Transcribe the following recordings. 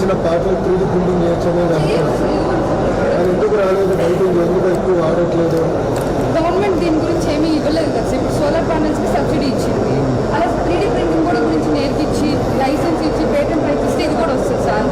చిన్న పాటలు three D printing చేయొచ్చు అది ఎందుకు రాలేదు? బయట ఎందుకు ఎక్కువ వాడట్లేదు? గవర్నమెంట్ దీని గురించి ఏమీ ఇవ్వలేదు కదా. ఇప్పుడు సోలార్ ప్యానల్స్కి సబ్సిడీ ఇచ్చింది. అలా త్రీడీ ప్రింటింగ్ కూడా గురించి నేర్పించి లైసెన్స్ ఇచ్చి పేటెంట్ ప్రయత్నిస్తే ఇది కూడా వస్తుంది sir.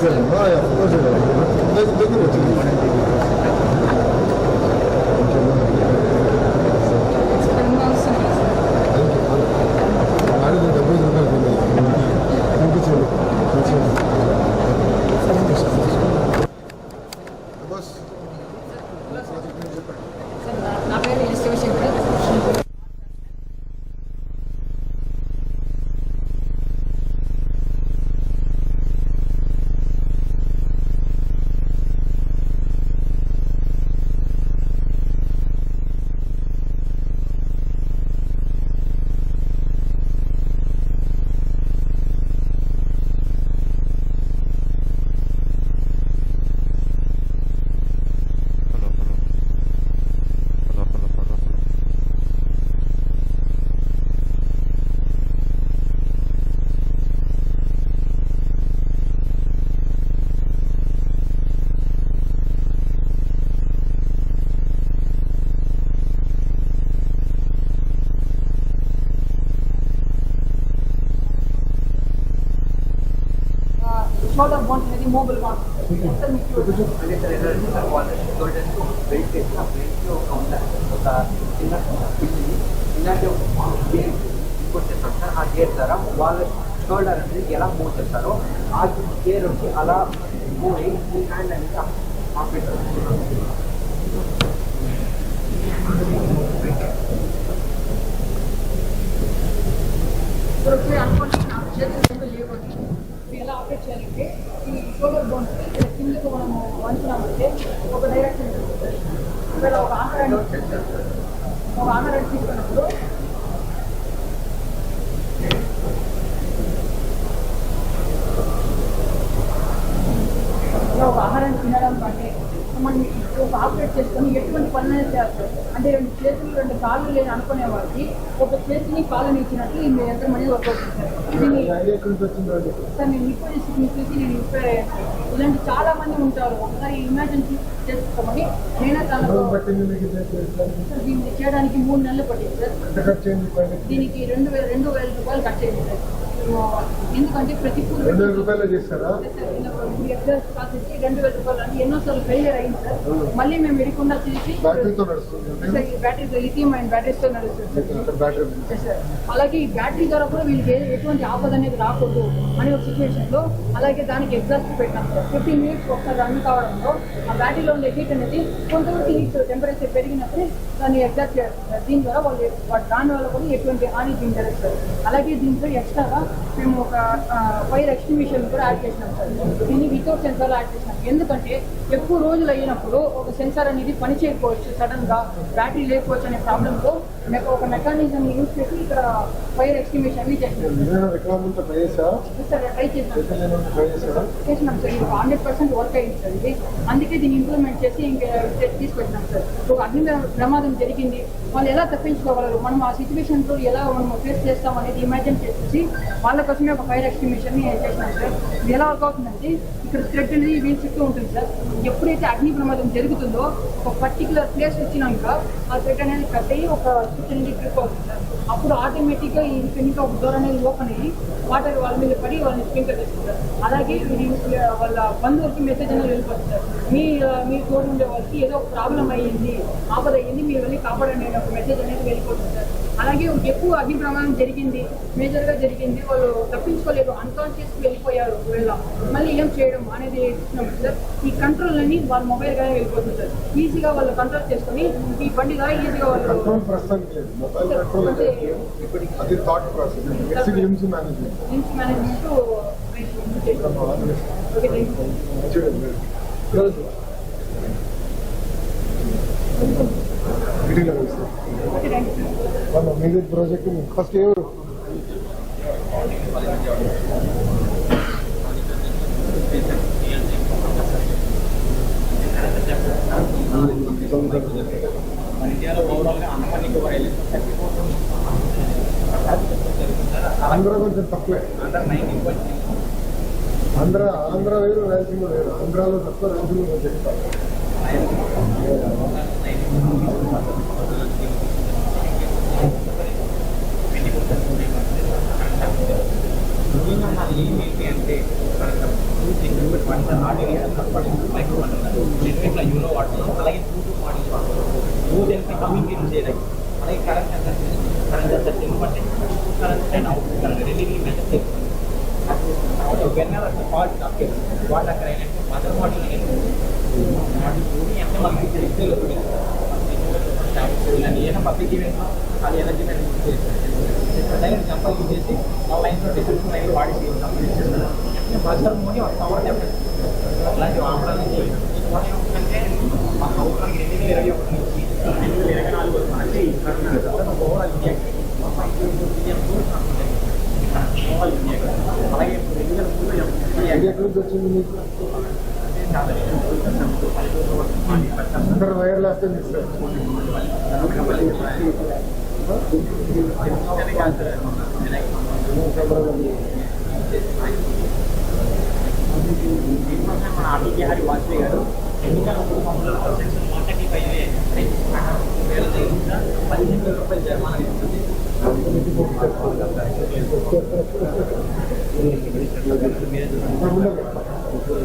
对，那也不是的。那那那那不是，那。వెయిట్ చేసి ఆ వెయిట్ ఒక ఉండాలి ఒక చిన్న పిల్లి ఇలాంటి గేర్ ఇంపోర్ట్ చేస్తాం సార్ ఆ గేర్ ద్వారా వాళ్ళ షోల్డర్ అనేది ఎలా మూవ్ చేస్తారో ఆ గేర్ వచ్చి అలా మూవ్ అయ్యి ఈ హ్యాండ్ అనేది ఆపరేట్ ఇప్పుడు ఎలా ఆపరేట్ చేయాలంటే ఈ షోల్డర్ బోన్ ఇక్కడ కిందకు మనము వంచున్నామంటే ఒక డైరెక్షన్ ఒక ఆహారాన్ని ఒక ఆహారాన్ని తీసుకున్నప్పుడు ఒక ఆహారాన్ని తినడం కంటే ఒక ఆపరేట్ చేసుకొని ఎటువంటి పనులైనా చేస్తారు? అంటే రెండు చేతులు రెండు కాళ్ళు లేని అనుకునే వారికి ఒక చేతిని కాళ్ళని ఇచ్చినట్లు ఈ యంత్రం అనేది వర్క్ అవుతుంది. సార్ నేను ఇప్పుడు చూసి నేను ఇన్స్పైర్ అయ్యాను ఇలాంటి చాలా మంది ఉంటారు. ఒకసారి ఇమాజిన్ చేసుకోమని నేనే. సార్ దీన్ని చేయడానికి మూడు నెలలు పట్టింది సార్? దీనికి రెండు వేల రెండు వేల రూపాయలు ఖర్చు అయింది సార్. ఎందుకంటే ప్రతి రెండు వేల రూపాయలు చేస్తారా? రెండు వేల రూపాయలు అంటే ఎన్నోసార్లు ఫెయిలియర్ అయింది సార్. మళ్ళీ మేము ఎడకుండా చేసి బ్యాటరీతో లిథియం అండ్ బ్యాటరీస్తో నడుస్తుంది సార్. అలాగే ఈ బ్యాటరీ ద్వారా కూడా వీళ్ళకి ఎటువంటి ఆపద అనేది రాకూడదు అనే ఒక సిచ్యువేషన్లో అలాగే దానికి ఎగ్జాస్ట్ పెట్టాం సార్. ఫిఫ్టీన్ మినిట్స్ ఒకసారి రన్ కావడంలో ఆ బ్యాటరీలో ఉండే హీట్ అనేది కొంతవరకు హీట్ టెంపరేచర్ పెరిగినప్పుడే దాన్ని ఎగ్జాస్ట్ చేస్తారు దీని ద్వారా వాళ్ళు వాటి దాని వల్ల కూడా ఎటువంటి హాని చెందారు సార్. అలాగే దీంట్లో ఎక్స్ట్రాగా మేము ఒక ఫైర్ ఎక్స్టింగ్విషన్ కూడా యాడ్ చేసినాం సార్. దీన్ని వితౌట్ సెన్సార్ యాడ్ చేసినాం. ఎందుకంటే ఎక్కువ రోజులు అయినప్పుడు ఒక సెన్సార్ అనేది పని చేయకపోవచ్చు సడన్గా బ్యాటరీ లేకపోవచ్చు అనే ప్రాబ్లంతో మేము ఒక మెకానిజం యూజ్ చేసి ఇక్కడ ఫైర్ ఎక్స్టింగ్విషన్ని చేసినాం ట్రై చేసినాం చేసినాం సార్ ఇది హండ్రెడ్ పర్సెంట్ వర్క్ అయింది సార్ ఇది. అందుకే దీన్ని ఇంప్లిమెంట్ చేసి ఇంకా తీసుకొచ్చినాం సార్ ఒక అగ్ని ప్రమాదం జరిగింది. వాళ్ళు ఎలా తప్పించుకోగలరు? మనం ఆ సిచ్యువేషన్తో ఎలా మనం ఫేస్ చేస్తాం అనేది ఇమాజిన్ చేసేసి వాళ్ళ కోసమే ఒక ఫైర్ ఎక్స్టింగ్విషన్ని చేసినాం సార్ ఇది ఎలా వర్క్ అవుతుందంటే ఇక్కడ థ్రెడ్ అనేది వీల్ చుట్టూ ఉంటుంది సార్ ఎప్పుడైతే అగ్ని ప్రమాదం జరుగుతుందో ఒక పర్టికులర్ ప్లేస్ వచ్చినాక ఆ థ్రెడ్ అనేది కట్ అయ్యి ఒక కిచెన్ ట్రిప్ అవుతుంది సార్. అప్పుడు ఆటోమేటిక్గా ఈ ఇంకా ఒక దూరం అనేది ఓపెన్ అయ్యి వాటర్ వాళ్ళ మీద పడి వాళ్ళని స్ప్రింకర్ చేస్తుంది అలాగే ఇది వాళ్ళ బంధువులకి మెసేజ్ అనేది వెళ్ళిపోతుంది మీ మీ తోడు ఉండే వాళ్ళకి ఏదో ఒక ప్రాబ్లం అయ్యింది ఆపద అయ్యింది మీరు వెళ్ళి కాపాడండి ఒక మెసేజ్ అనేది వెళ్ళిపోతుంది సార్. అలాగే ఎక్కువ అగ్ని ప్రమాదం జరిగింది మేజర్గా జరిగింది. వాళ్ళు తప్పించుకోలేదు అన్కాన్షియస్ వెళ్ళిపోయారు ఒకవేళ. మళ్ళీ ఏం చేయడం అనేది ఇస్తున్నాం సార్. ఈ కంట్రోల్ అని వాళ్ళ మొబైల్ గానే వెళ్ళిపోతుంది సార్. ఈజీగా వాళ్ళు కంట్రోల్ చేసుకొని ఈ బండి ద్వారా ఈజీగా వాళ్ళు అది thought process management management okay thank you మీటింగ్లో కలుస్తాం ఓకే థ్యాంక్ ప్రాజెక్ట్ ఫస్ట్ ఎవరు మన ఇండియాలో ఓవరాల్గా అండమాన్ నికోబార్ ఐలాండ్స్ థర్టీ ఆంధ్ర కొంచెం తక్కువే ఆంధ్ర ఆంధ్ర వేరు రాయలసీమ వేరు ఆంధ్రాలో తక్కువ రాయలసీమ చెప్తారు ఏంటి అంటే ఇట్లా యూనో వాడతాం అలాగే బ్లూటూత్ మోడల్స్ వాడతాం బ్లూటూత్ కమ్యూనికేట్ చేయడానికి అలాగే కరెంట్ సెన్సర్ కరెంట్ సెన్సర్ ఎందుకంటే కరెంట్ అండ్ అవుట్ కరెంట్ రెండింటికి మెసేజ్ చేస్తుంది వెన్నెల ఫాల్ట్ అక్కడ వాట్ అక్కడ ఏంటంటే మదర్ మోడల్ ఇలా ఏదైనా పబ్లిక్ ఈవెంట్ అది ఎనర్జీ మేనేజ్మెంట్ చేస్తారు ఎగ్జాంపుల్ యూజ్ చేసి మా లైన్లో డిఫరెన్స్ లైన్ వాడి బజర్ మోని ఒక పవర్ డెఫరెన్స్ అలాంటి వాడడానికి అంటే మా సంవత్సరానికి రెండు వేల ఇరవై ఒకటి నుంచి రెండు వేల ఇరవై నాలుగు వరకు అంటే ఈ corona overall India overall India అలాగే రెండు వేల మూడు ఇది ఎక్కడి నుంచి వచ్చింది మీకు అందరు వైర్లు వేస్తే మిక్స్ మన అటల్ బిహారీ వాజ్పేయి గారు ఎన్నికల కుటుంబంలో సెక్షన్ వన్ థర్టీ ఫైవ్ వేల దగ్గర పదిహేను వేల రూపాయలు జరిమానా ఇస్తుంది ఇప్పుడు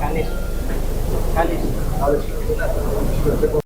Kalis. Kalis. Kalis.